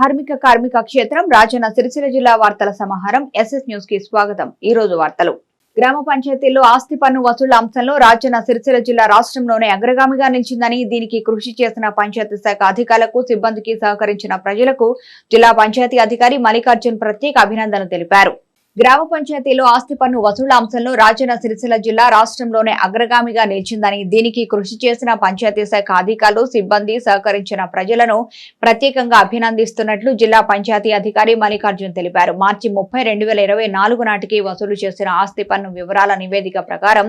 ధార్మిక కార్మిక క్షేత్రం రాజన్న సిరిసిల్ల జిల్లా వార్తల సమాహారం ఎస్ఎస్ న్యూస్కి స్వాగతం. ఈ రోజు వార్తలు. గ్రామ పంచాయతీల్లో ఆస్తి పన్ను వసూళ్ళ అంశంలో రాజన్న సిరిసిల్ల జిల్లా రాష్ట్రంలోనే అగ్రగామిగా నిలిచిందని దీనికి కృషి చేసిన పంచాయతీ శాఖ అధికారులకు సిబ్బందికి సహకరించిన ప్రజలకు జిల్లా పంచాయతీ అధికారి మల్లికార్జున్ ప్రత్యేక అభినందనలు తెలిపారు. గ్రామ పంచాయతీలో ఆస్తి పన్ను వసూళ్ళ అంశంలో రాజన్న సిరిసిల్ల జిల్లా రాష్ట్రంలోనే అగ్రగామిగా నిలిచిందని దీనికి కృషి చేసిన పంచాయతీ శాఖ అధికారులు సిబ్బంది సహకరించిన ప్రజలను ప్రత్యేకంగా అభినందిస్తున్నట్లు జిల్లా పంచాయతీ అధికారి మల్లికార్జున్ తెలిపారు. మార్చి ముప్పై రెండు వేల ఇరవై నాలుగు నాటికి వసూలు చేసిన ఆస్తి పన్ను వివరాల నివేదిక ప్రకారం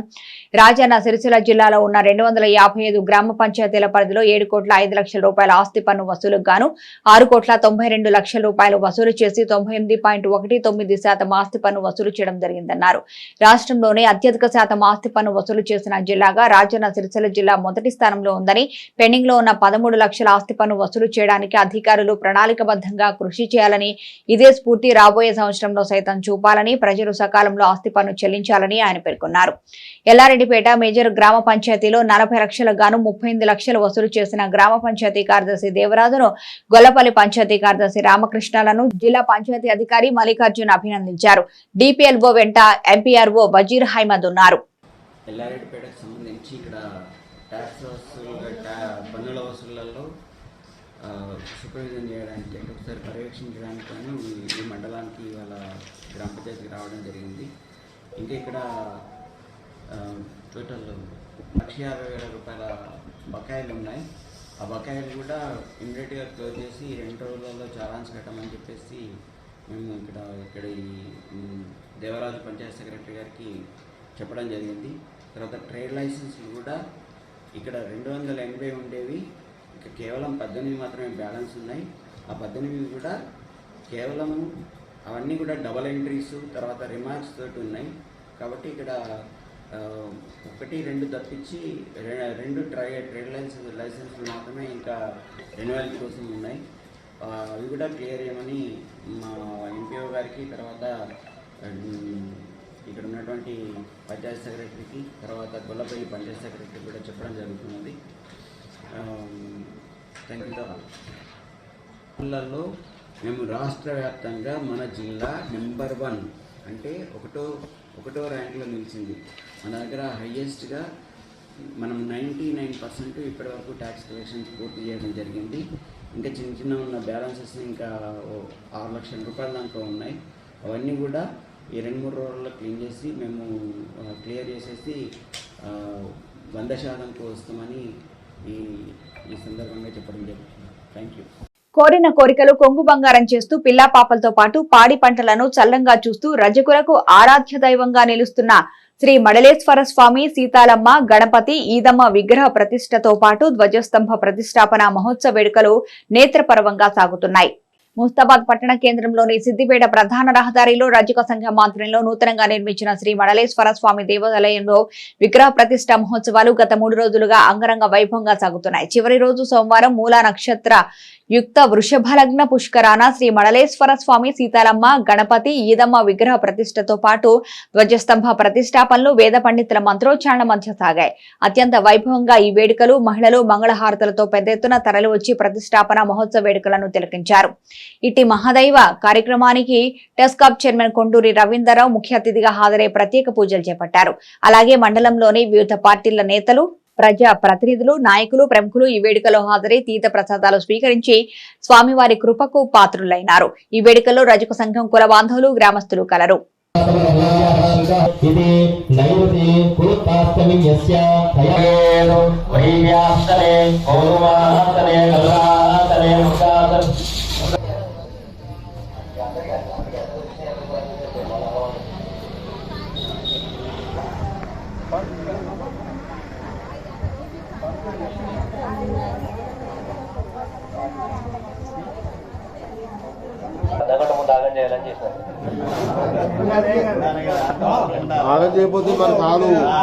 రాజన్న సిరిసిల్ల జిల్లాలో ఉన్న రెండు వందల యాభై ఐదు గ్రామ పంచాయతీల పరిధిలో ఏడు కోట్ల ఐదు లక్షల రూపాయల ఆస్తి పన్ను వసూలుకు గాను ఆరు కోట్ల తొంభై రెండు లక్షల రూపాయలు వసూలు చేసి తొంభై ఎనిమిది పాయింట్ ఒకటి తొమ్మిది శాతం ఆస్తి పన్ను వసూలు చేయడం జరిగిందన్నారు. రాష్ట్రంలోనే అత్యధిక శాతం ఆస్తి పన్ను వసూలు చేసిన జిల్లాగా రాజన్న సిరిసిల్ల జిల్లా మొదటి స్థానంలో ఉందని పెండింగ్లో ఉన్న పదమూడు లక్షల ఆస్తి పన్ను వసూలు చేయడానికి అధికారులు ప్రణాళికబద్ధంగా కృషి చేయాలని ఇదే స్ఫూర్తి రాబోయే సంవత్సరంలో సైతం చూపాలని ప్రజలు సకాలంలో ఆస్తి పన్ను చెల్లించాలని ఆయన పేర్కొన్నారు. ఎల్లారెడ్డిపేట మేజర్ గ్రామ పంచాయతీలో నలభై లక్షల గాను ముప్పై ఎనిమిది లక్షలు వసూలు చేసిన గ్రామ పంచాయతీ కార్యదర్శి దేవరాజును గొల్లపల్లి పంచాయతీ కార్యదర్శి రామకృష్ణలను జిల్లా పంచాయతీ అధికారి మల్లికార్జున్ అభినందించారు. డిపిఎల్ఓ వెంట ఎంపీఆర్ఓ వజీర్ హైమద్ ఉన్నారు. ఎల్లారెడ్డిపేటకు సంబంధించి ఇక్కడ ట్యాక్స్ వసూలు పన్నుల వసూళ్ళలో సూపర్విజన్ చేయడానికి అంటే ఒకసారి పర్యవేక్షించడానికి కానీ ఈ- మండలానికి ఇవాళ గ్రామ పంచాయతీకి రావడం జరిగింది. ఇంకా ఇక్కడ టోటల్ లక్ష యాభై వేల రూపాయల బకాయిలు ఉన్నాయి. ఆ బకాయిలు కూడా ఇమ్మీడియట్గా క్లోజ్ చేసి రెండు రోజులలో చాలాన్స్ కట్టమని చెప్పేసి మేము ఇక్కడ ఇక్కడ ఈ దేవరాజు పంచాయత్ సెక్రటరీ గారికి చెప్పడం జరిగింది. తర్వాత ట్రేడ్ లైసెన్స్లు కూడా ఇక్కడ రెండు వందల ఎనభై ఉండేవి. ఇక కేవలం పద్దెనిమిది మాత్రమే బ్యాలెన్స్ ఉన్నాయి. ఆ పద్దెనిమిది కూడా కేవలం అవన్నీ కూడా డబల్ ఎంట్రీస్ తర్వాత రిమార్క్స్ తోటి ఉన్నాయి. కాబట్టి ఇక్కడ ఒకటి రెండు తప్పించి రె- రెండు ట్రై ట్రేడ్ లైసెన్స్ లైసెన్స్లు మాత్రమే ఇంకా రెన్యువల్ కోసం ఉన్నాయి. అవి కూడా క్లియర్ చేయమని మా ఎంపీఓ గారికి తర్వాత ఇక్కడ ఉన్నటువంటి పంచాయత్ సెక్రటరీకి తర్వాత గొల్లపల్లి పంచాయత్ సెక్రటరీకి కూడా చెప్పడం జరుగుతున్నది. థ్యాంక్ యూ జిల్లాలో మేము రాష్ట్ర వ్యాప్తంగా మన జిల్లా నెంబర్ వన్ అంటే ఒకటో ఒకటో ర్యాంక్లో నిలిచింది. మన దగ్గర హయ్యెస్ట్గా మనం నైంటీ నైన్ పర్సెంట్ ఇప్పటివరకు ట్యాక్స్ కలెక్షన్స్ పూర్తి చేయడం జరిగింది. ఇంకా చిన్న చిన్న ఉన్న బ్యాలెన్సెస్ ఇంకా ఆరు లక్షల రూపాయల దాకా ఉన్నాయి. అవన్నీ కూడా ఈ రెండు మూడు రోజుల్లో క్లీన్ చేసి మేము క్లియర్ చేసేసి వంద శాతంకు వస్తామని ఈ ఈ సందర్భంగా చెప్పడం జరుగుతుంది. థ్యాంక్ యూ కోరిన కోరికలు కొంగు బంగారం చేస్తూ పిల్లా పాపలతో పాటు పాడి పంటలను చల్లంగా చూస్తూ రజకులకు ఆరాధ్య దైవంగా నిలుస్తున్న శ్రీ మడలేశ్వర స్వామి సీతాలమ్మ గణపతి ఈదమ్మ విగ్రహ ప్రతిష్టతో పాటు ధ్వజస్తంభ ప్రతిష్టాపన మహోత్సవ వేడుకలు నేత్రపర్వంగా సాగుతున్నాయి. ముస్తాబాద్ పట్టణ కేంద్రంలోని సిద్దిపేట ప్రధాన రహదారిలో రజక సంఘం ఆధ్వర్యంలో నూతనంగా నిర్మించిన శ్రీ మడలేశ్వర స్వామి దేవాలయంలో విగ్రహ ప్రతిష్ట మహోత్సవాలు గత మూడు రోజులుగా అంగరంగ వైభవంగా సాగుతున్నాయి. చివరి రోజు సోమవారం మూల నక్షత్ర యుక్త వృషభలగ్న పుష్కరాన శ్రీ మడలేశ్వర స్వామి సీతాలమ్మ గణపతి ఈదమ్మ విగ్రహ ప్రతిష్టతో పాటు ధ్వజస్తంభ ప్రతిష్టాపనలు వేద పండితుల మంత్రోచ్చారణ మధ్య సాగాయి. అత్యంత వైభవంగా ఈ వేడుకలు మహిళలు మంగళహారతులతో పెద్ద ఎత్తున తరలివచ్చి ప్రతిష్టాపన మహోత్సవ వేడుకలను తిలకించారు. ఇట్టి మహాదైవ కార్యక్రమానికి టెస్కాప్ చైర్మన్ కొండూరి రవీందర్రావు ముఖ్య అతిథిగా హాజరై ప్రత్యేక పూజలు చేపట్టారు. అలాగే మండలంలోని వివిధ పార్టీల నేతలు ప్రజా ప్రతినిధులు నాయకులు ప్రముఖులు ఈ వేడుకలో హాజరై తీర్థ ప్రసాదాలు స్వీకరించి స్వామివారి కృపకు పాత్రులైనారు. ఈ వేడుకలో రజక సంఘం కుల బాంధవులు గ్రామస్తులు కలరు. ఇది చేయకపోతే మరి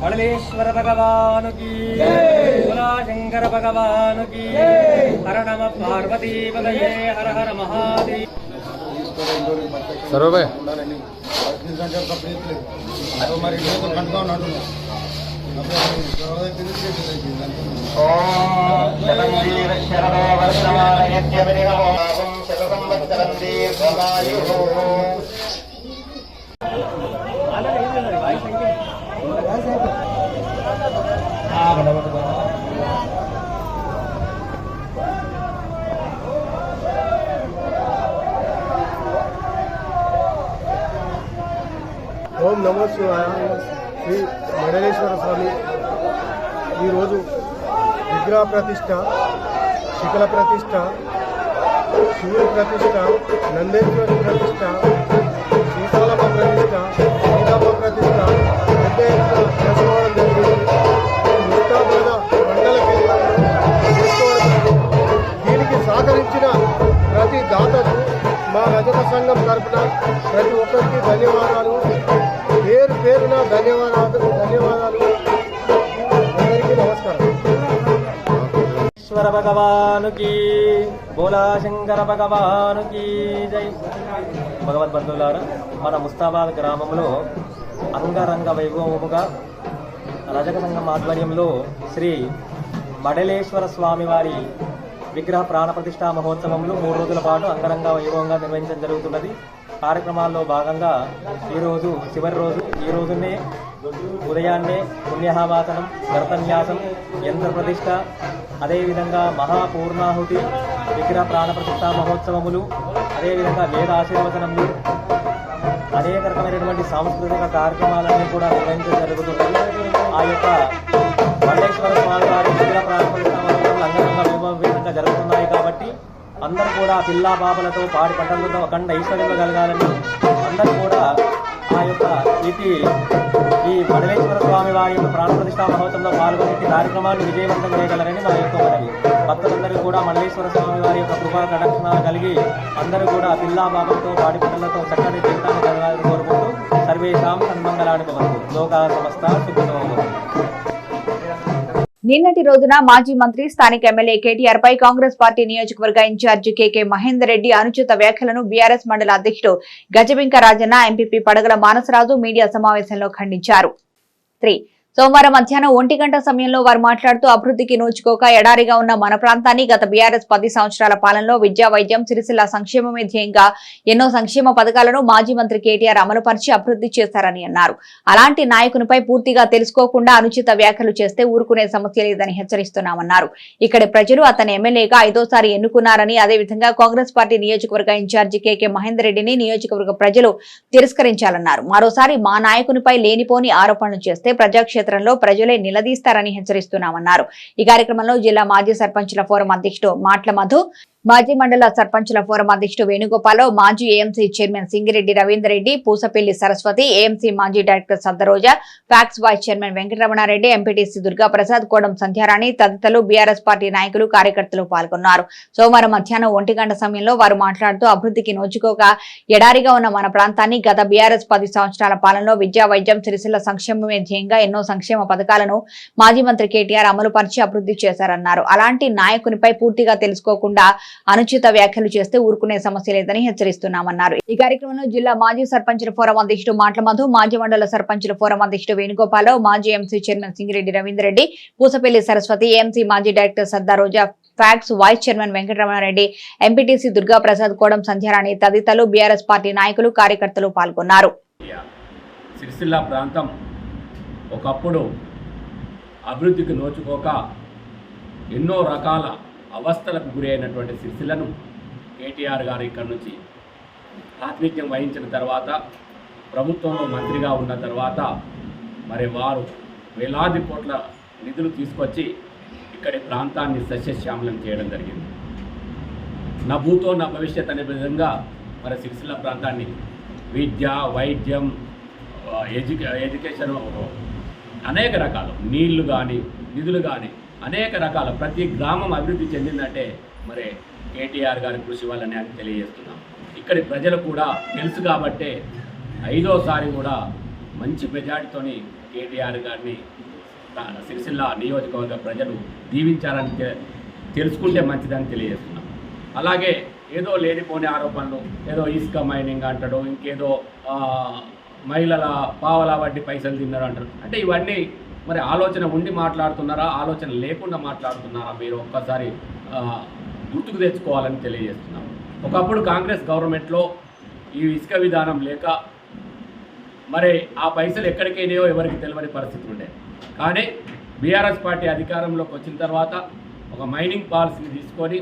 మళలేశ్వర భగవానుకి శంకర భగవానుకి హర నమ పార్వతీపదయే హర హర మహాదేవ్. సర్వే. ఓం శతం వీర శరణో వర్తమానయత్యమినిగమో శత సంవత్సరం దీర్ఘమాయు ఓం నమో శివాయ. శ్రీ మండలేశ్వర స్వామి. ఈరోజు విగ్రహ ప్రతిష్ట శిఖల ప్రతిష్ట శివుడి ప్రతిష్ట నందేశ్వరి ప్రతిష్ట మా రజత సంఘం తరపున ప్రతి ఒక్కరికి ధన్యవాదాలు. పేరు పేరున ధన్యవాదాలు ధన్యవాదాలు. అందరికీ నమస్కారం. ఈశ్వర భగవానుకి భోలాశంకర భగవానుకి జై. భగవద్బంధువులారా మన ముస్తాబాద్ గ్రామంలో అంగరంగ వైభవముగా రజక సంఘం ఆధ్వర్యంలో శ్రీ మడలేశ్వర స్వామివారి విగ్రహ ప్రాణ ప్రతిష్టా మహోత్సవంలో మూడు రోజుల పాటు అంగరంగ వైభవంగా నిర్వహించడం జరుగుతున్నది. కార్యక్రమాల్లో భాగంగా ఈరోజు చివరి రోజు ఈ రోజునే ఉదయాన్నే పుణ్యహావాసనం గర్తన్యాసం యంత్ర ప్రతిష్ట అదేవిధంగా మహాపూర్ణాహుతి విగ్రహ ప్రాణ ప్రతిష్ఠా మహోత్సవములు అదేవిధంగా వేద ఆశీర్వచనములు అనేక రకమైనటువంటి సాంస్కృతిక కార్యక్రమాలన్నీ కూడా నిర్వహించడం జరుగుతుంది ఆ యొక్క మల్లేశ్వర స్వామి వారి అంగరంగ వైభవంగా జరుగుతున్నాయి కాబట్టి అందరూ కూడా పిల్లా బాబులతో పాడి పట్టణంతో అఖండ ఐశ్వర్యంగా కలగాలని అందరూ కూడా ఆ యొక్క ఇటు ఈ మడవేశ్వర స్వామి వారి యొక్క ప్రాణ ప్రతిష్టా మహోత్సవంలో పాల్గొని ఈ కార్యక్రమాన్ని విజయవంతం చేయగలరని నా యొక్క మనవి. భక్తులందరూ కూడా మల్లేశ్వర స్వామి వారి యొక్క కృపా కటాక్షణ కలిగి అందరూ కూడా పిల్లా బాబులతో పాడి పట్టణంతో చక్కటి జీవితాన్ని కలగాలని కోరుకుంటూ సర్వేషాం సన్మంగళాన్ని భవంతు లోకా సమస్త సుఖినో నిన్నటి రోజున మాజీ మంత్రి స్థానిక ఎమ్మెల్యే కేటీఆర్ పై కాంగ్రెస్ పార్టీ నియోజకవర్గ ఇన్ఛార్జి కేకే మహేందర్ రెడ్డి అనుచిత వ్యాఖ్యలను బీఆర్ఎస్ మండల అధ్యక్షుడు గజబింక రాజన్న ఎంపీపీ పడగల మానసరాజు మీడియా సమావేశంలో ఖండించారు. త్రీ సోమవారం మధ్యాహ్నం ఒంటి గంట సమయంలో వారు మాట్లాడుతూ అభివృద్ధికి నోచుకోక ఎడారిగా ఉన్న మన ప్రాంతాన్ని గత బీఆర్ఎస్ పది సంవత్సరాల పాలనలో విద్యా వైద్యం సిరిసిల్ల సంక్షేమమే ధ్యేయంగా ఎన్నో సంక్షేమ పథకాలను మాజీ మంత్రి కేటీఆర్ అమలుపరిచి అభివృద్ధి చేశారని అన్నారు. అలాంటి నాయకునిపై పూర్తిగా తెలుసుకోకుండా అనుచిత వ్యాఖ్యలు చేస్తే ఊరుకునే సమస్య లేదని హెచ్చరిస్తున్నామన్నారు. ఇక్కడి ప్రజలు అతని ఎమ్మెల్యేగా ఐదోసారి ఎన్నుకున్నారని అదేవిధంగా కాంగ్రెస్ పార్టీ నియోజకవర్గ ఇన్ఛార్జి కేకే మహేందర్ రెడ్డిని నియోజకవర్గ ప్రజలు తిరస్కరించాలన్నారు. మరోసారి మా నాయకునిపై లేనిపోని ఆరోపణలు చేస్తే క్షేత్రంలో ప్రజలే నిలదీస్తారని హెచ్చరిస్తున్నామన్నారు. ఈ కార్యక్రమంలో జిల్లా మాజీ సర్పంచుల ఫోరం అధ్యక్షుడు మాట్ల మధు మాజీ మండల సర్పంచుల ఫోరం అధ్యక్షుడు వేణుగోపాల్ మాజీ AMC chairman Singireddy Ravinder Reddy Pusapalli Saraswathi AMC మాజీ director సద్దరోజా PACS vice chairman Venkataramana Reddy MPTC Durgaprasad Kodam Sandhyarani తదితరులు బీఆర్ఎస్ పార్టీ నాయకులు కార్యకర్తలు పాల్గొన్నారు. సోమవారం మధ్యాహ్నం ఒంటి గంట సమయంలో వారు మాట్లాడుతూ అభివృద్ధికి నోచుకోక ఎడారిగా ఉన్న మన ప్రాంతాన్ని గత బీఆర్ఎస్ పది సంవత్సరాల పాలనలో విద్యా వైద్యం సిరిసిల్ల సంక్షేమమే ధ్యేయంగా ఎన్నో సంక్షేమ పథకాలను మాజీ మంత్రి కేటీఆర్ అమలుపరిచి అభివృద్ధి చేశారన్నారు. అలాంటి నాయకునిపై పూర్తిగా తెలుసుకోకుండా అనుచిత వ్యాఖ్యలు చేస్తే ఊరుకునే సమస్య లేదని హెచ్చరిస్తున్నామన్నారు. ఈ కార్యక్రమంలో జిల్లా మాజీ సర్పంచుల ఫోరం అధ్యక్షుడు మాట్లమధు మాజీ మండల సర్పంచుల ఫోరం అధ్యక్షుడు వేణుగోపాల్ మాజీ MC chairman Singireddy Ravinder Reddy Pusapalli Saraswathi MC మాజీ director Sardar Roja PACS vice chairman Venkataramana Reddy MPTC Durgaprasad Kodam Sandhyarani తదితరులు బీఆర్ఎస్ పార్టీ నాయకులు కార్యకర్తలు పాల్గొన్నారు. సిరిసిల్ల ప్రాంతం ఒకప్పుడు అభివృద్ధికి నోచుకోక ఎన్నో రకాల అవస్థలకు గురి అయినటువంటి సిరిసిల్లను కేటీఆర్ గారు ఇక్కడ నుంచి ప్రాతినిధ్యం వహించిన తర్వాత ప్రభుత్వంలో మంత్రిగా ఉన్న తర్వాత మరి వారు వేలాది కోట్ల నిధులు తీసుకొచ్చి ఇక్కడి ప్రాంతాన్ని సస్యశ్యామలం చేయడం జరిగింది. నా భూతో నా భవిష్యత్ అనే విధంగా మరి సిరిసిల్ల ప్రాంతాన్ని విద్య వైద్యం ఎడ్యుకే ఎడ్యుకేషన్ అనేక రకాలు నీళ్ళు కానీ నిధులు కానీ అనేక రకాల ప్రతి గ్రామం అభివృద్ధి చెందిందంటే మరి కేటీఆర్ గారి కృషి వల్లనే అని తెలియజేస్తున్నాం. ఇక్కడి ప్రజలు కూడా తెలుసు కాబట్టే ఐదోసారి కూడా మంచి మెజార్టీతోని కేటీఆర్ గారిని సిరిసిల్ల నియోజకవర్గ ప్రజలు దీవించారని తెలుసుకుంటే మంచిదని తెలియజేస్తున్నాం. అలాగే ఏదో లేనిపోని ఆరోపణలు ఏదో ఇసుక మైనింగ్ అంటాడు ఇంకేదో మహిళల పావలా వడ్డీ పైసలు తిన్నారు అంటారు. అంటే ఇవన్నీ మరి ఆలోచన ఉండి మాట్లాడుతున్నారా? ఆలోచన లేకుండా మాట్లాడుతున్నారా? మీరు ఒక్కసారి గుర్తుకు తెచ్చుకోవాలని తెలియజేస్తున్నాం. ఒకప్పుడు కాంగ్రెస్ గవర్నమెంట్లో ఈ ఇసుక విధానం లేక మరి ఆ పైసలు ఎక్కడికైనాయో ఎవరికి తెలియని పరిస్థితి ఉండే. కానీ బీఆర్ఎస్ పార్టీ అధికారంలోకి వచ్చిన తర్వాత ఒక మైనింగ్ పాలసీని తీసుకొని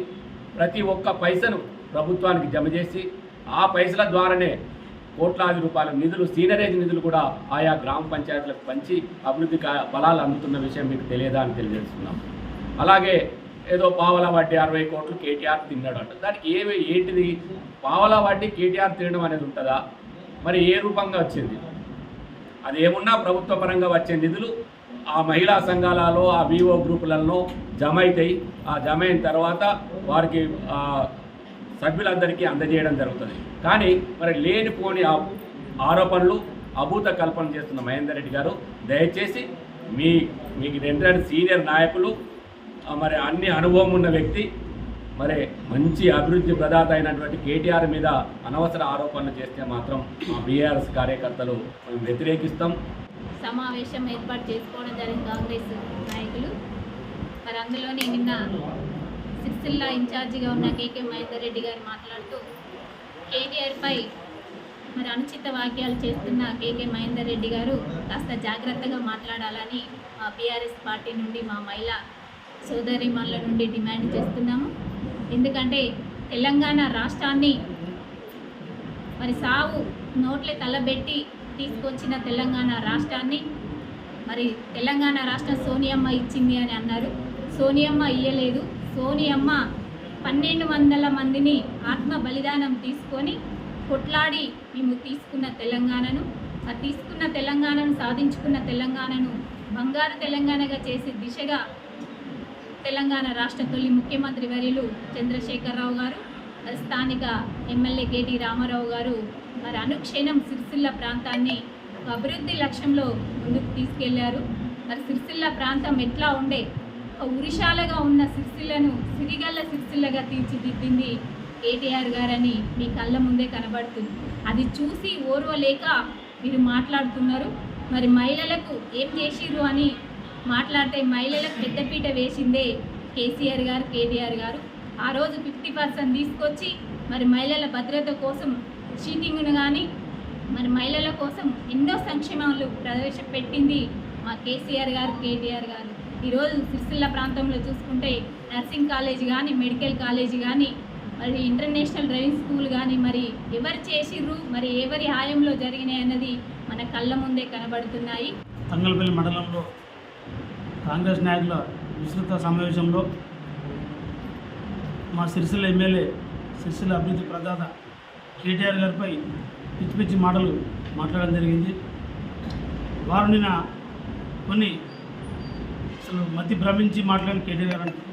ప్రతి ఒక్క పైసను ప్రభుత్వానికి జమ చేసి ఆ పైసల ద్వారానే కోట్లాది రూపాయల నిధులు సీనరేజ్ నిధులు కూడా ఆయా గ్రామ పంచాయతీలకు పంచి అభివృద్ధి కా- ఫలాలు అందుతున్న విషయం మీకు తెలియదా అని తెలియజేస్తున్నాం. అలాగే ఏదో పావలా వడ్డీ అరవై కోట్లు కేటీఆర్ తిన్నాడు అంట దానికి ఏమి ఏంటిది? పావలా వడ్డీ కేటీఆర్ తినడం అనేది ఉంటుందా? మరి ఏ రూపంగా వచ్చింది? అది ఏమున్నా ప్రభుత్వ పరంగా వచ్చే నిధులు ఆ మహిళా సంఘాలలో ఆ వివో గ్రూపులలో జమ అవుతాయి. ఆ జమ అయిన తర్వాత వారికి సభ్యులందరికీ అందజేయడం జరుగుతుంది. కానీ మరి లేనిపోని ఆరోపణలు అభూత కల్పన చేస్తున్న మహేందర్ రెడ్డి గారు దయచేసి మీ మీకు రెండు సీనియర్ నాయకులు మరి అన్ని అనుభవం ఉన్న వ్యక్తి మరి మంచి అభివృద్ధి ప్రదాత అయినటువంటి కేటీఆర్ మీద అనవసర ఆరోపణలు చేస్తే మాత్రం మా బీఆర్ఎస్ కార్యకర్తలు మేము వ్యతిరేకిస్తాం. సమావేశం ఏర్పాటు చేసుకోవడం జరిగింది కాంగ్రెస్ నాయకులు. మరి అందులోనే నిన్న జిల్లా ఇన్ఛార్జిగా ఉన్న కేకే మహేందర్ రెడ్డి గారు మాట్లాడుతూ కేటీఆర్పై మరి అనుచిత వాక్యాలు చేస్తున్న కేకే మహేందర్ రెడ్డి గారు కాస్త జాగ్రత్తగా మాట్లాడాలని మా బీఆర్ఎస్ పార్టీ నుండి మా మహిళా సోదరిమణుల నుండి డిమాండ్ చేస్తున్నాము. ఎందుకంటే తెలంగాణ రాష్ట్రాన్ని మరి సావు నోట్లే తలబెట్టి తీసుకొచ్చిన తెలంగాణ రాష్ట్రాన్ని మరి తెలంగాణ రాష్ట్రం సోనియమ్మ ఇచ్చింది అని అన్నారు. సోనియమ్మ ఇయ్యలేదు. సోనియమ్మ పన్నెండు వందల మందిని ఆత్మ బలిదానం తీసుకొని కొట్లాడి మేము తీసుకున్న తెలంగాణను ఆ తీసుకున్న తెలంగాణను సాధించుకున్న తెలంగాణను బంగారు తెలంగాణగా చేసే దిశగా తెలంగాణ రాష్ట్ర తొలి ముఖ్యమంత్రి వర్యులు చంద్రశేఖరరావు గారు స్థానిక ఎమ్మెల్యే కేటీ రామారావు గారు మరి అనుక్షణం సిరిసిల్ల ప్రాంతాన్ని ఒక అభివృద్ధి లక్ష్యంలో ముందుకు తీసుకెళ్ళారు. మరి సిరిసిల్ల ప్రాంతం ఎట్లా ఉండే ఒక ఉరిశాలగా ఉన్న సిరిసిల్లను సిరిగల్ల సిరిసిల్లగా తీర్చిదిద్దింది కేటీఆర్ గారని మీ కళ్ళ ముందే కనబడుతుంది. అది చూసి ఓర్వలేక మీరు మాట్లాడుతున్నారు. మరి మహిళలకు ఏం చేసిర్రు అని మాట్లాడితే మహిళలకు పెద్దపీట వేసిందే కేసీఆర్ గారు కేటీఆర్ గారు. ఆ రోజు ఫిఫ్టీ పర్సెంట్ తీసుకొచ్చి మరి మహిళల భద్రత కోసం చీటింగ్ను కానీ మరి మహిళల కోసం ఎన్నో సంక్షేమాలు ప్రవేశపెట్టింది మా కేసీఆర్ గారు కేటీఆర్ గారు. ఈరోజు సిరిసిల్ల ప్రాంతంలో చూసుకుంటే నర్సింగ్ కాలేజ్ కానీ మెడికల్ కాలేజ్ కానీ మరి ఇంటర్నేషనల్ డ్రైవింగ్ స్కూల్ కానీ మరి ఎవరు చేసిర్రు మరి ఎవరి హాయంలో జరిగినాయి అన్నది మన కళ్ళ ముందే కనబడుతున్నాయి. తంగలపల్లి మండలంలో కాంగ్రెస్ నాయకుల విస్తృత సమావేశంలో మా సిరిసిల్ల ఎమ్మెల్యే సిరిసిల్ల అభివృద్ధి ప్రదాత కేటీఆర్ గారిపై పిచ్చి పిచ్చి మాటలు మాట్లాడడం జరిగింది. వారు నిన్న కొన్ని అసలు మతి భ్రమించి మాట్లాడిన కేటీఆర్ గారు అంటారు.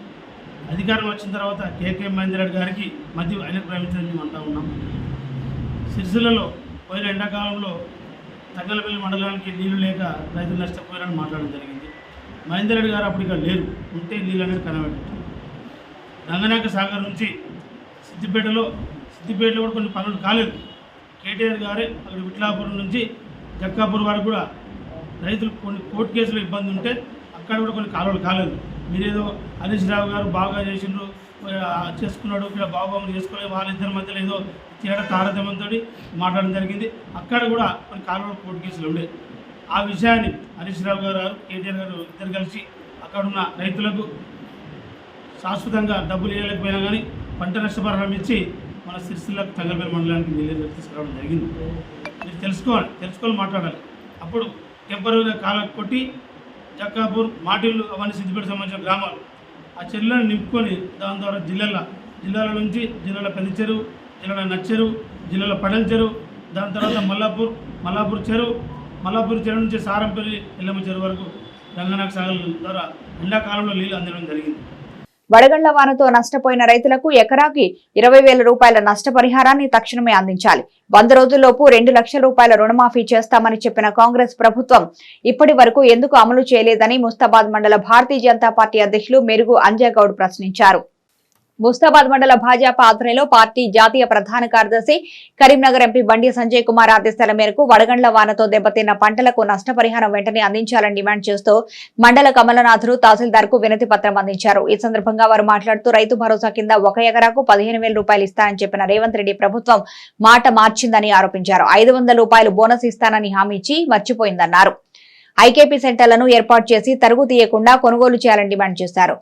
అధికారం వచ్చిన తర్వాత కేకే మహేందర్ గారికి మధ్య ఆయన భ్రమించదని మేము అంటూ ఉన్నాం. సిరిసిల్లలో పోయిన ఎండాకాలంలో తగ్గలపల్లి మండలానికి నీళ్ళు లేక రైతులు నష్టపోయారని మాట్లాడడం జరిగింది. మహేందర్ రెడ్డి గారు అప్పుడు ఇక లేరు. ఉంటే నీళ్ళు అనేది కనబెట్టారు రంగనాయక సాగర్ నుంచి సిద్దిపేటలో సిద్దిపేటలో కూడా కొన్ని పనులు కాలేదు. కేటీఆర్ గారే అక్కడ విట్లాపురం నుంచి జక్కాపూర్ వరకు కూడా రైతులు కొన్ని కోర్టు కేసులు ఇబ్బంది ఉంటే అక్కడ కూడా కొన్ని కాలువలు కాలేదు. మీరేదో హరీష్ రావు గారు బాగా చేసిండ్రు చేసుకున్నాడు ఇక్కడ బాగోగులు చేసుకోలేదు వాళ్ళిద్దరి మధ్యలో ఏదో తేడా తారతమ్యంతో మాట్లాడడం జరిగింది. అక్కడ కూడా కొన్ని కాలువలు కోర్టు కేసులు ఉండే. ఆ విషయాన్ని హరీష్ రావు గారు కేటీఆర్ గారు ఇద్దరు కలిసి అక్కడున్న రైతులకు శాశ్వతంగా డబ్బులు ఇవ్వలేకపోయినా కానీ పంట నష్టపరిహారం ఇచ్చి మన సిరిసిల్లకు తంగలపల్లి మండలానికి నీళ్ళు తీసుకురావడం జరిగింది. మీరు తెలుసుకోవాలి తెలుసుకొని మాట్లాడాలి. అప్పుడు టెంపరీగా కాలం కొట్టి జక్కాపూర్ మాటిల్లు అవన్నీ సిద్దిపేట సంబంధించిన గ్రామాలు. ఆ చెరువులను నింపుకొని దాని ద్వారా జిల్లాల జిల్లాల నుంచి జిల్లాల పెద్ద చెరువు జిల్లాల నచ్చెరువు జిల్లాల పడల చెరువు దాని తర్వాత మల్లాపూర్ మల్లాపూర్ చెరువు మల్లాపూర్ చెరువు నుంచి సారంపల్లి ఎల్లమ్మ చెరువు వరకు రంగనాథ సాగర్ ద్వారా ఎండాకాలంలో నీళ్ళు అందడం జరిగింది. వడగళ్ళ వానతో నష్టపోయిన రైతులకు ఎకరాకి ఇరవై వేల రూపాయల నష్టపరిహారాన్ని తక్షణమే అందించాలి. వంద రోజుల్లోపు రెండు లక్షల రూపాయల రుణమాఫీ చేస్తామని చెప్పిన కాంగ్రెస్ ప్రభుత్వం ఇప్పటి వరకు ఎందుకు అమలు చేయలేదని ముస్తాబాద్ మండల భారతీయ జనతా పార్టీ అధ్యక్షులు మెరుగు అంజాగౌడ్ ప్రశ్నించారు. ముస్తాబాద్ మండల భాజపా ఆధ్వర్యంలో పార్టీ జాతీయ ప్రధాన కార్యదర్శి కరీంనగర్ ఎంపీ బండి సంజయ్ కుమార్ ఆదేశాల మేరకు వడగండ్ల వానతో దెబ్బతిన్న పంటలకు నష్టపరిహారం వెంటనే అందించాలని డిమాండ్ చేస్తూ మండల కమలనాథులు తహసీల్దార్కు వినతి పత్రం అందించారు. ఈ సందర్భంగా వారు మాట్లాడుతూ రైతు భరోసా కింద ఒక ఎకరాకు పదిహేను వేల రూపాయలు ఇస్తానని చెప్పిన రేవంత్ రెడ్డి ప్రభుత్వం మాట మార్చిందని ఆరోపించారు. ఐదు వందల రూపాయలు బోనస్ ఇస్తానని హామీ ఇచ్చి మర్చిపోయిందన్నారు. ఐకేపీ సెంటర్లను ఏర్పాటు చేసి తరుగు తీయకుండా కొనుగోలు చేయాలని డిమాండ్ చేశారు.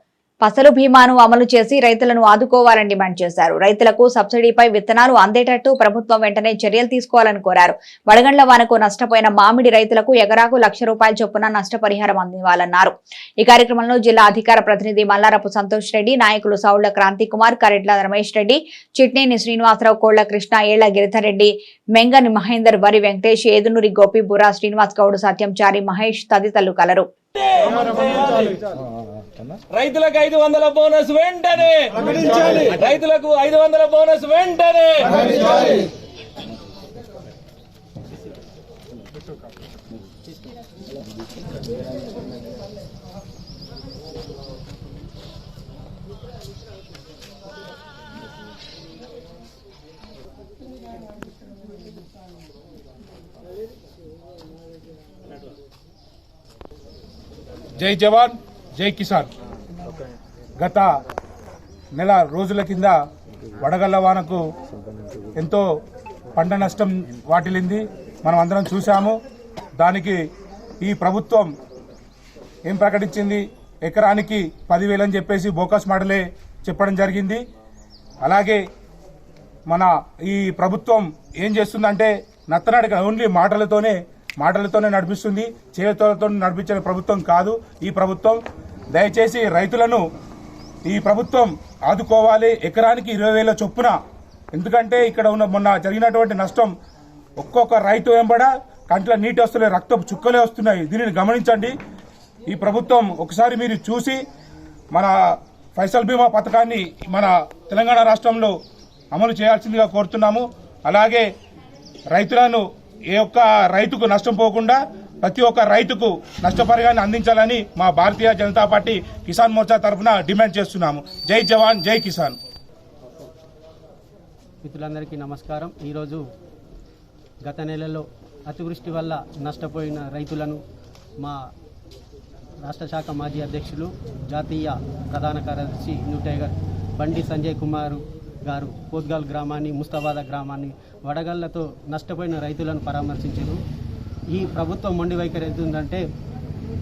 ఫసలు బీమాను అమలు చేసి రైతులను ఆదుకోవాలని డిమాండ్ చేశారు. రైతులకు సబ్సిడీపై విత్తనాలు అందేటట్టు ప్రభుత్వం వెంటనే చర్యలు తీసుకోవాలని కోరారు. వడగండ్ల వానకు నష్టపోయిన మామిడి రైతులకు ఎకరాకు లక్ష రూపాయల చొప్పున నష్టపరిహారం అందివ్వాలన్నారు. ఈ కార్యక్రమంలో జిల్లా అధికార ప్రతినిధి మల్లారపు సంతోష్ రెడ్డి నాయకులు సౌళ్ళ క్రాంతి కుమార్ కరెడ్ల రమేష్ రెడ్డి చిట్నేని శ్రీనివాసరావు కోళ్ళ కృష్ణ ఏళ్ళ గిరిధర్ రెడ్డి మెంగని మహేందర్ వరి వెంకటేష్ ఏదునూరి గోపి బురా శ్రీనివాస్ గౌడ్ సత్యం చారి మహేష్ తదితరులు కలరు. రైతులకు ఐదు వందల బోనస్ వెంటనే. రైతులకు ఐదు వందల బోనస్ వెంటనే. జై జవాన్. జై కిసాన్. గత నెల రోజుల కింద వడగళ్ళ వానకు ఎంతో పంట నష్టం వాటిల్లింది. మనం అందరం చూశాము. దానికి ఈ ప్రభుత్వం ఏం ప్రకటించింది? ఎకరానికి పదివేలని చెప్పేసి బోకస్ మోడలే చెప్పడం జరిగింది. అలాగే మన ఈ ప్రభుత్వం ఏం చేస్తుందంటే నత్తనడక ఓన్లీ మాటలతోనే మాటలతోనే నడిపిస్తుంది. చేతులతో నడిపించే ప్రభుత్వం కాదు ఈ ప్రభుత్వం. దయచేసి రైతులను ఈ ప్రభుత్వం ఆదుకోవాలి ఎకరానికి ఇరవై వేల చొప్పున. ఎందుకంటే ఇక్కడ ఉన్న మొన్న జరిగినటువంటి నష్టం ఒక్కొక్క రైతు వెంబడ కంట్లో నీటి వస్తున్నాయి రక్తపు చుక్కలే వస్తున్నాయి. దీనిని గమనించండి. ఈ ప్రభుత్వం ఒకసారి మీరు చూసి మన ఫైసల్ బీమా పథకాన్ని మన తెలంగాణ రాష్ట్రంలో అమలు చేయాల్సిందిగా కోరుతున్నాము. అలాగే రైతులను ఏ ఒక్క రైతుకు నష్టం పోకుండా ప్రతి ఒక్క రైతుకు నష్టపరిహారాన్ని అందించాలని మా భారతీయ జనతా పార్టీ కిసాన్ మోర్చా తరఫున డిమాండ్ చేస్తున్నాము. జై జవాన్ జై కిసాన్. మిత్రులందరికీ నమస్కారం. ఈరోజు గత నెలలో అతివృష్టి వల్ల నష్టపోయిన రైతులను మా రాష్ట్ర శాఖ మాజీ అధ్యక్షులు జాతీయ ప్రధాన కార్యదర్శి న్యూ టైగర్ బండి సంజయ్ కుమార్ గారు పోద్గాల్ గ్రామాన్ని ముస్తాబాద గ్రామాన్ని వడగళ్ళతో నష్టపోయిన రైతులను పరామర్శించారు. ఈ ప్రభుత్వం మొండి వైఖరి ఎదుందంటే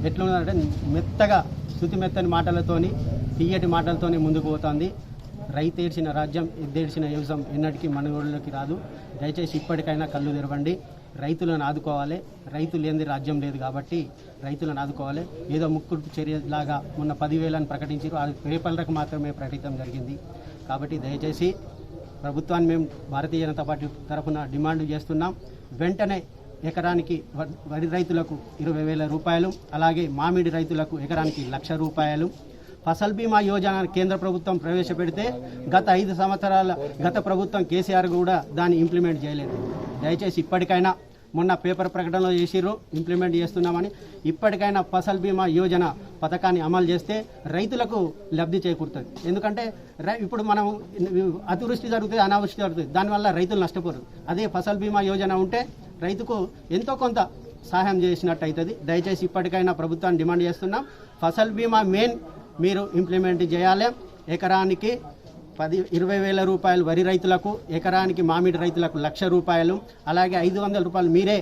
ఎట్లుందంటే మెత్తగా శృతి మెత్తని మాటలతోని తీయటి మాటలతోని ముందుకు పోతుంది. రైతు ఏడ్చిన రాజ్యం ఎద్దేడ్చిన యువసం ఎన్నటికీ మనుగోడులోకి రాదు. దయచేసి ఇప్పటికైనా కళ్ళు తెరవండి. రైతులను ఆదుకోవాలి. రైతు లేనిది రాజ్యం లేదు కాబట్టి రైతులను ఆదుకోవాలి. ఏదో ముక్కుడు చర్యలాగా మొన్న పదివేలను ప్రకటించారు. అది పేపర్లకు మాత్రమే ప్రకటించడం జరిగింది. కాబట్టి దయచేసి ప్రభుత్వాన్ని మేము భారతీయ జనతా పార్టీ తరఫున డిమాండ్ చేస్తున్నాం. వెంటనే ఎకరానికి వ- వరి రైతులకు ఇరవై వేల రూపాయలు అలాగే మామిడి రైతులకు ఎకరానికి లక్ష రూపాయలు. ఫసల్ బీమా యోజన కేంద్ర ప్రభుత్వం ప్రవేశపెడితే గత ఐదు సంవత్సరాల గత ప్రభుత్వం కేసీఆర్ కూడా దాన్ని ఇంప్లిమెంట్ చేయలేదు. దయచేసి ఇప్పటికైనా మొన్న పేపర్ ప్రకటనలో చేసిర్రు ఇంప్లిమెంట్ చేస్తున్నామని. ఇప్పటికైనా ఫసల్ బీమా యోజన పథకాన్ని అమలు చేస్తే రైతులకు లబ్ధి చేకూరుతుంది. ఎందుకంటే రై- ఇప్పుడు మనం అతివృష్టి జరుగుతుంది అనావృష్టి జరుగుతుంది. దానివల్ల రైతులు నష్టపోరు. అదే ఫసల్ బీమా యోజన ఉంటే రైతుకు ఎంతో కొంత సహాయం చేసినట్టు అవుతుంది దయచేసి ఇప్పటికైనా ప్రభుత్వాన్ని డిమాండ్ చేస్తున్నాం. ఫసల్ బీమా మెయిన్ మీరు ఇంప్లిమెంట్ చేయాలి. ఎకరానికి పది ఇరవై వేల రూపాయలు వరి రైతులకు ఎకరానికి మామిడి రైతులకు లక్ష రూపాయలు అలాగే ఐదు వందల రూపాయలు మీరే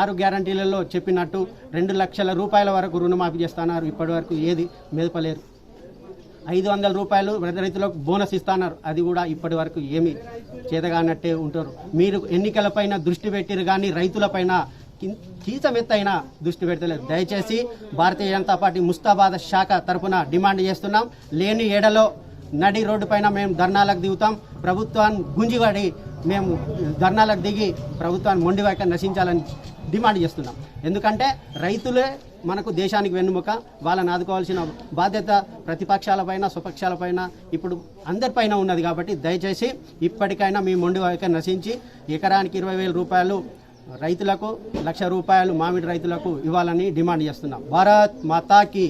ఆరు గ్యారంటీలలో చెప్పినట్టు రెండు లక్షల రూపాయల వరకు రుణమాఫీ చేస్తున్నారు. ఇప్పటి వరకు ఏది మెదపలేరు ఐదు వందల రూపాయలు వరి రైతులకు బోనస్ ఇస్తున్నారు. అది కూడా ఇప్పటి వరకు ఏమి చేతగానట్టే ఉంటారు. మీరు ఎన్నికలపైన దృష్టి పెట్టిరు కానీ రైతులపైన కీచమెత్తైన దృష్టి పెడతలేదు దయచేసి భారతీయ జనతా పార్టీ ముస్తాబాద్ శాఖ తరపున డిమాండ్ చేస్తున్నాం. లేని ఏడలో నడి రోడ్డు పైన మేము ధర్నాలకు దిగుతాం. ప్రభుత్వాన్ని గుంజిపడి మేము ధర్నాలకు దిగి ప్రభుత్వాన్ని మొండివైక నశించాలని డిమాండ్ చేస్తున్నాం. ఎందుకంటే రైతులే మనకు దేశానికి వెన్నుముక వాళ్ళని ఆదుకోవాల్సిన బాధ్యత ప్రతిపక్షాలపైన స్వపక్షాలపైన ఇప్పుడు అందరిపైన ఉన్నది కాబట్టి దయచేసి ఇప్పటికైనా మీ మొండి వైఖరి నశించి ఎకరానికి ఇరవై వేల రూపాయలు రైతులకు లక్ష రూపాయలు మామిడి రైతులకు ఇవ్వాలని డిమాండ్ చేస్తున్నాం. భారత్ మాతాకి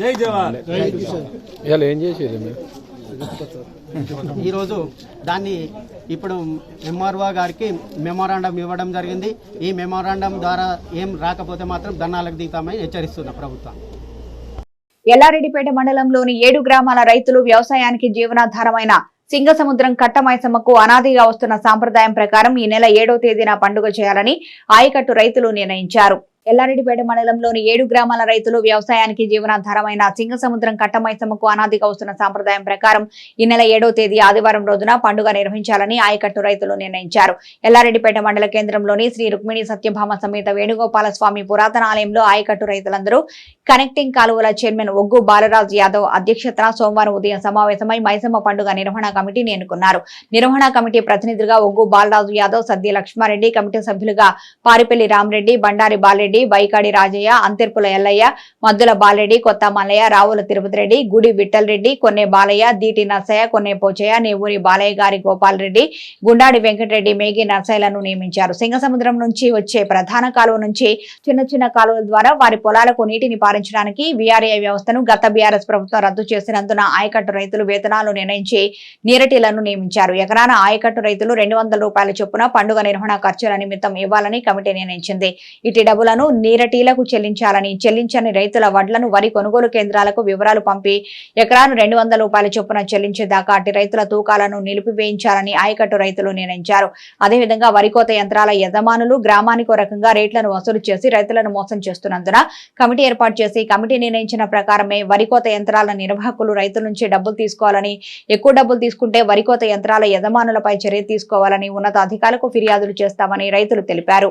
జై జవాన్ ఇవాళ ఏం చేసేది మీరు? ఈరోజు దాన్ని ఇప్పుడు ఎంఆర్ఓ గారికి మెమోరాండం ఇవ్వడం జరిగింది. ఈ మెమోరాండం ద్వారా ఏం రాకపోతే మాత్రం ధర్నాలకు దిగుతామని హెచ్చరిస్తున్న ప్రభుత్వం. ఎల్లారెడ్డిపేట మండలంలోని ఏడు గ్రామాల రైతులు వ్యవసాయానికి జీవనాధారమైన సింగసముద్రం కట్టమైసమ్మకు అనాదిగా వస్తున్న సాంప్రదాయం ప్రకారం ఈ నెల ఏడో తేదీన పండుగ చేయాలని ఆయకట్టు రైతులు నిర్ణయించారు. ఎల్లారెడ్డిపేట మండలంలోని ఏడు గ్రామాల రైతులు వ్యవసాయానికి జీవనాధారమైన సింగసముద్రం కట్టమైసమ్మకు అనాదిగా వస్తున్న సాంప్రదాయం ప్రకారం ఈ నెల ఏడో తేదీ ఆదివారం రోజున పండుగ నిర్వహించాలని ఆయకట్టు రైతులు నిర్ణయించారు. ఎల్లారెడ్డిపేట మండల కేంద్రంలోని శ్రీ రుక్మిణి సత్యభామ సమేత వేణుగోపాల స్వామి పురాతన ఆలయంలో ఆయకట్టు రైతులందరూ కనెక్టింగ్ కాలువల చైర్మన్ ఒగ్గు బాలరాజు యాదవ్ అధ్యక్షతన సోమవారం ఉదయం సమావేశమై మైసమ్మ పండుగ నిర్వహణ కమిటీని ఎన్నుకున్నారు నిర్వహణ కమిటీ ప్రతినిధులుగా ఒగ్గు బాలరాజు యాదవ్ సద్ది లక్ష్మారెడ్డి కమిటీ సభ్యులుగా పారిపల్లి రామరెడ్డి బండారి బాలరెడ్డి రెడ్డి బైకాడి రాజయ్య అంతెర్పుల ఎల్లయ్య మద్దుల బాలరెడ్డి కొత్త మల్లయ్య రావుల తిరుపతి రెడ్డి గుడి విఠల్ రెడ్డి కొన్నే బాలయ్య దీటి నర్సయ్య కొన్నే పోచయ్య నేవూరి బాలయ్య గారి గోపాల్ రెడ్డి గుండాడి వెంకటరెడ్డి మేఘి నర్సయ్యలను నియమించారు. సింగసముద్రం నుంచి వచ్చే ప్రధాన కాలువ నుంచి చిన్న చిన్న కాలువల ద్వారా వారి పొలాలకు నీటిని పారించడానికి వీఆర్ఏ వ్యవస్థను గత బీఆర్ఎస్ ప్రభుత్వం రద్దు చేసినందున ఆయకట్టు రైతులు వేతనాలు నిర్ణయించి నీరటిలను నియమించారు. ఎకరాన ఆయకట్టు రైతులు రెండు రూపాయల చొప్పున పండుగ నిర్వహణ ఖర్చుల నిమిత్తం ఇవ్వాలని కమిటీ నిర్ణయించింది. ఇటు డబ్బులను నీరటీలకు చెల్లించాలని చెల్లించని రైతుల వడ్లను వరి కొనుగోలు కేంద్రాలకు వివరాలు పంపి ఎకరాను రెండు వందల రూపాయల చొప్పున చెల్లించేదాకా అటు రైతుల తూకాలను నిలిపివేయించాలని ఆయకట్టు రైతులు నిర్ణయించారు. అదేవిధంగా వరి కోత యంత్రాల యజమానులు గ్రామానికి రకంగా రేట్లను వసూలు చేసి రైతులను మోసం చేస్తున్నందున కమిటీ ఏర్పాటు చేసి కమిటీ నిర్ణయించిన ప్రకారమే వరి కోత యంత్రాల నిర్వాహకులు రైతుల నుంచి డబ్బులు తీసుకోవాలని ఎక్కువ డబ్బులు తీసుకుంటే వరి కోత యంత్రాల యజమానులపై చర్య తీసుకోవాలని ఉన్నత అధికారులకు ఫిర్యాదులు చేస్తామని రైతులు తెలిపారు.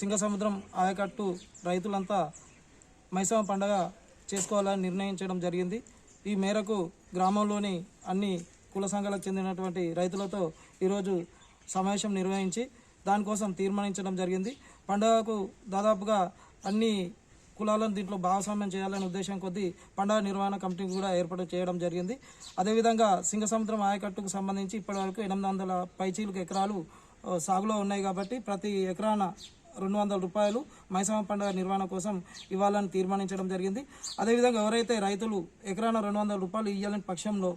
సింగసముద్రం ఆయకట్టు రైతులంతా మైసమ్మ పండగ చేసుకోవాలని నిర్ణయించడం జరిగింది. ఈ మేరకు గ్రామంలోని అన్ని కుల సంఘాలకు చెందినటువంటి రైతులతో ఈరోజు సమావేశం నిర్వహించి దానికోసం తీర్మానించడం జరిగింది. పండుగకు దాదాపుగా అన్ని కులాలను దీంట్లో భాగస్వామ్యం చేయాలనే ఉద్దేశం కొద్దీ పండుగ నిర్వహణ కమిటీ కూడా ఏర్పాటు చేయడం జరిగింది. అదేవిధంగా సింగసముద్రం ఆయకట్టుకు సంబంధించి ఇప్పటివరకు ఎనిమిది వందల పైచీలకు ఎకరాలు సాగులో ఉన్నాయి కాబట్టి ప్రతి ఎకరాన రెండు వందల రూపాయలు మైసమ్మ పండుగ నిర్వహణ కోసం ఇవ్వాలని తీర్మానించడం జరిగింది. అదేవిధంగా ఎవరైతే రైతులు ఎకరాన రెండు వందల రూపాయలు ఇవ్వాలని పక్షంలో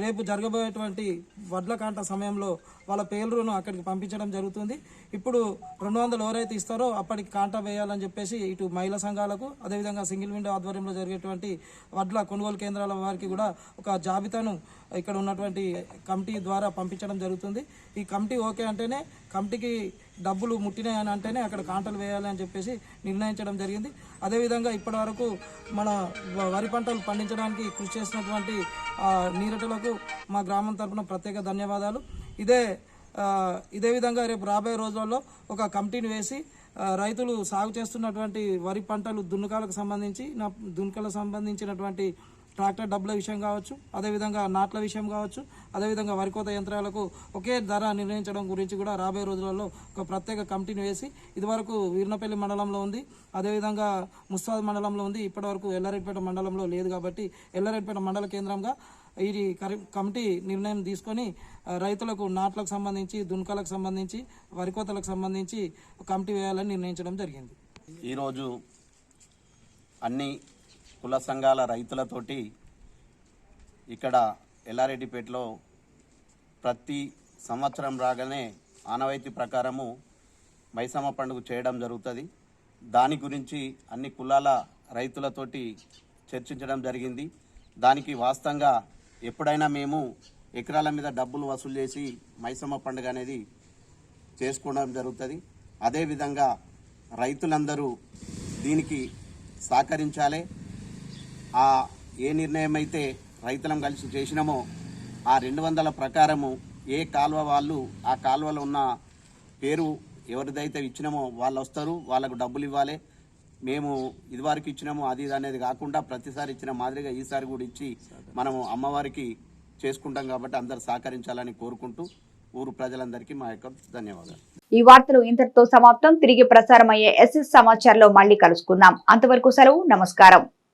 రేపు జరగబోయేటువంటి వడ్ల కాంట సమయంలో వాళ్ళ పేర్లను అక్కడికి పంపించడం జరుగుతుంది. ఇప్పుడు రెండు వందలు ఎవరైతే ఇస్తారో అప్పటికి కాంట వేయాలని చెప్పేసి ఇటు మహిళా సంఘాలకు అదేవిధంగా సింగిల్ విండో ఆధ్వర్యంలో జరిగేటువంటి వడ్ల కొనుగోలు కేంద్రాల వారికి కూడా ఒక జాబితాను ఇక్కడ ఉన్నటువంటి కమిటీ ద్వారా పంపించడం జరుగుతుంది. ఈ కమిటీ ఓకే అంటేనే కమిటీకి డబ్బులు ముట్టినాయని అంటేనే అక్కడ కాంటలు వేయాలి అని చెప్పేసి నిర్ణయించడం జరిగింది. అదేవిధంగా ఇప్పటివరకు మన వ- వరి పంటలు పండించడానికి కృషి చేసినటువంటి నీరటలకు మా గ్రామం తరపున ప్రత్యేక ధన్యవాదాలు. ఇదే ఇదే విధంగా రేపు రాబోయే రోజుల్లో ఒక కమిటీని వేసి రైతులు సాగు చేస్తున్నటువంటి వరి పంటలు దున్నుకాలకు సంబంధించి నా దున్నుకలకు సంబంధించినటువంటి ట్రాక్టర్ డబ్బుల విషయం కావచ్చు అదేవిధంగా నాట్ల విషయం కావచ్చు అదేవిధంగా వరి కోత యంత్రాలకు ఒకే ధర నిర్ణయించడం గురించి కూడా రాబోయే రోజులలో ఒక ప్రత్యేక కమిటీని వేసి ఇదివరకు వీర్నపల్లి మండలంలో ఉంది అదేవిధంగా ముస్తాద్ మండలంలో ఉంది ఇప్పటివరకు ఎల్లారెడ్డిపేట మండలంలో లేదు కాబట్టి ఎల్లారెడ్డిపేట మండల కేంద్రంగా ఈ కమిటీ నిర్ణయం తీసుకొని రైతులకు నాట్లకు సంబంధించి దున్కలకు సంబంధించి వరి కోతలకు సంబంధించి కమిటీ వేయాలని నిర్ణయించడం జరిగింది. ఈరోజు అన్ని కుల సంఘాల రైతులతోటి ఇక్కడ ఎల్లారెడ్డిపేటలో ప్రతి సంవత్సరం రాగానే ఆనవాయితీ ప్రకారము మైసమ్మ పండుగ చేయడం జరుగుతుంది. దాని గురించి అన్ని కులాల రైతులతోటి చర్చించడం జరిగింది. దానికి వాస్తవంగా ఎప్పుడైనా మేము ఎకరాల మీద డబ్బులు వసూలు చేసి మైసమ్మ పండుగ అనేది చేసుకోవడం జరుగుతుంది. అదేవిధంగా రైతులందరూ దీనికి సహకరించాలి. ఆ ఏ నిర్ణయం అయితే రైతులం కలిసి చేసినామో ఆ రెండు వందల ప్రకారము ఏ కాలువ వాళ్ళు ఆ కాలువలో ఉన్న పేరు ఎవరిదైతే ఇచ్చినామో వాళ్ళు వస్తారు వాళ్ళకు డబ్బులు ఇవ్వాలి. మేము ఇదివరకు ఇచ్చినాము అది ఇది అనేది కాకుండా ప్రతిసారి ఇచ్చిన మాదిరిగా ఈసారి కూడా ఇచ్చి మనము అమ్మవారికి చేసుకుంటాం కాబట్టి అందరు సహకరించాలని కోరుకుంటూ ఊరు ప్రజలందరికీ మా యొక్క ధన్యవాదాలు. ఈ వార్తలు ఇంతటితో సమాప్తం. తిరిగి ప్రసారం అయ్యే ఎస్ఎస్ సమాచారంలో మళ్ళీ కలుసుకుందాం. అంతవరకు సెలవు నమస్కారం.